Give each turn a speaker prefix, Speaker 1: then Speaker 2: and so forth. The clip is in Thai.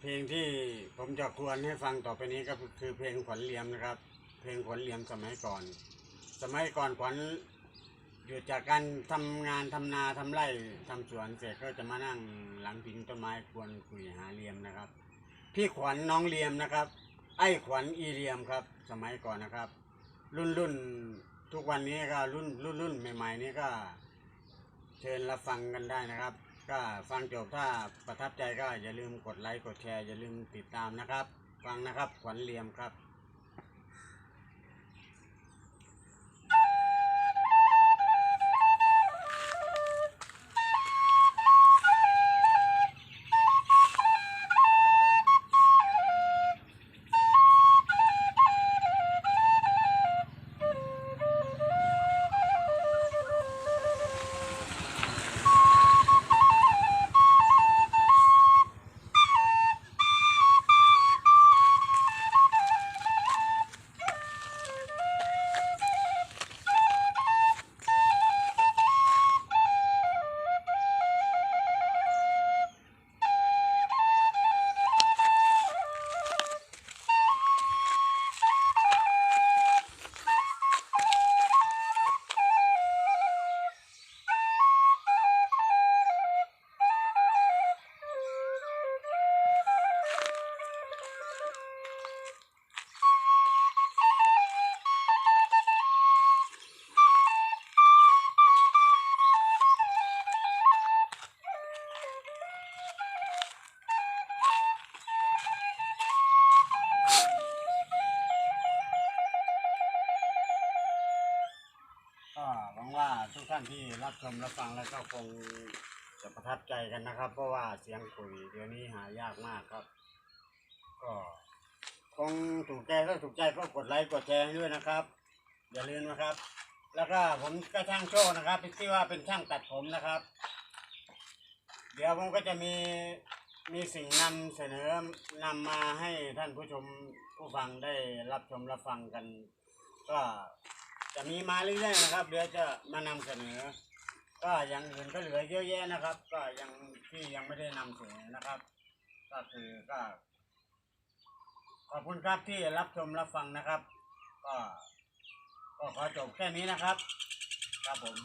Speaker 1: เพลงที่ผมจะควรให้ฟังต่อไปนี้ก็คือเพลงขวัญเหลียมนะครับ เพลงขวัญเหลียมสมัยก่อน สมัยก่อนขวัญหยุดจากการทำงานทำนาทำไร่ทำสวนเสร็จก็จะมานั่งหลังพิงต้นไม้ควรคุยหาเหลียมนะครับ พี่ขวัญน้องเหลียมนะครับ ไอ้ขวัญอีเหลียมครับ สมัยก่อนนะครับ รุ่นรุ่นทุกวันนี้ก็รุ่นรุ่นรุ่นใหม่ ๆ นี้ก็ เชิญรับฟังกันได้นะครับ ก็ฟังจบถ้าประทับใจก็อย่าลืมกดไลค์กดแชร์อย่าลืมติดตามนะครับ ฟังนะครับขวัญเหลียมครับ ว่าทุกท่านที่รับชมรับฟังแล้วก็คงจะประทับใจกันนะครับ เพราะว่าเสียงคุยเดี๋ยวนี้หายากมากครับ ก็คงถูกใจถ้าถูกใจก็กดไลค์กดแชร์ให้ด้วยนะครับ อย่าลืมนะครับ แล้วก็ผมก็ช่างโชคนะครับที่ว่าเป็นช่างตัดผมนะครับ เดี๋ยวผมก็จะมีมีสิ่งนำเสนอนำมาให้ท่านผู้ชมผู้ฟังได้รับชมรับฟังกัน ก็ จะมีมาเรื่อยๆนะครับเดี๋ยวจะมานำเสนอ ก็อย่างอื่นก็เหลือเยอะแยะนะครับ ก็ยังที่ยังไม่ได้นำเสนอนะครับ ก็คือก็ ขอบคุณครับที่รับชมรับฟังนะครับ ก็ก็ขอจบแค่นี้นะครับ ครับผม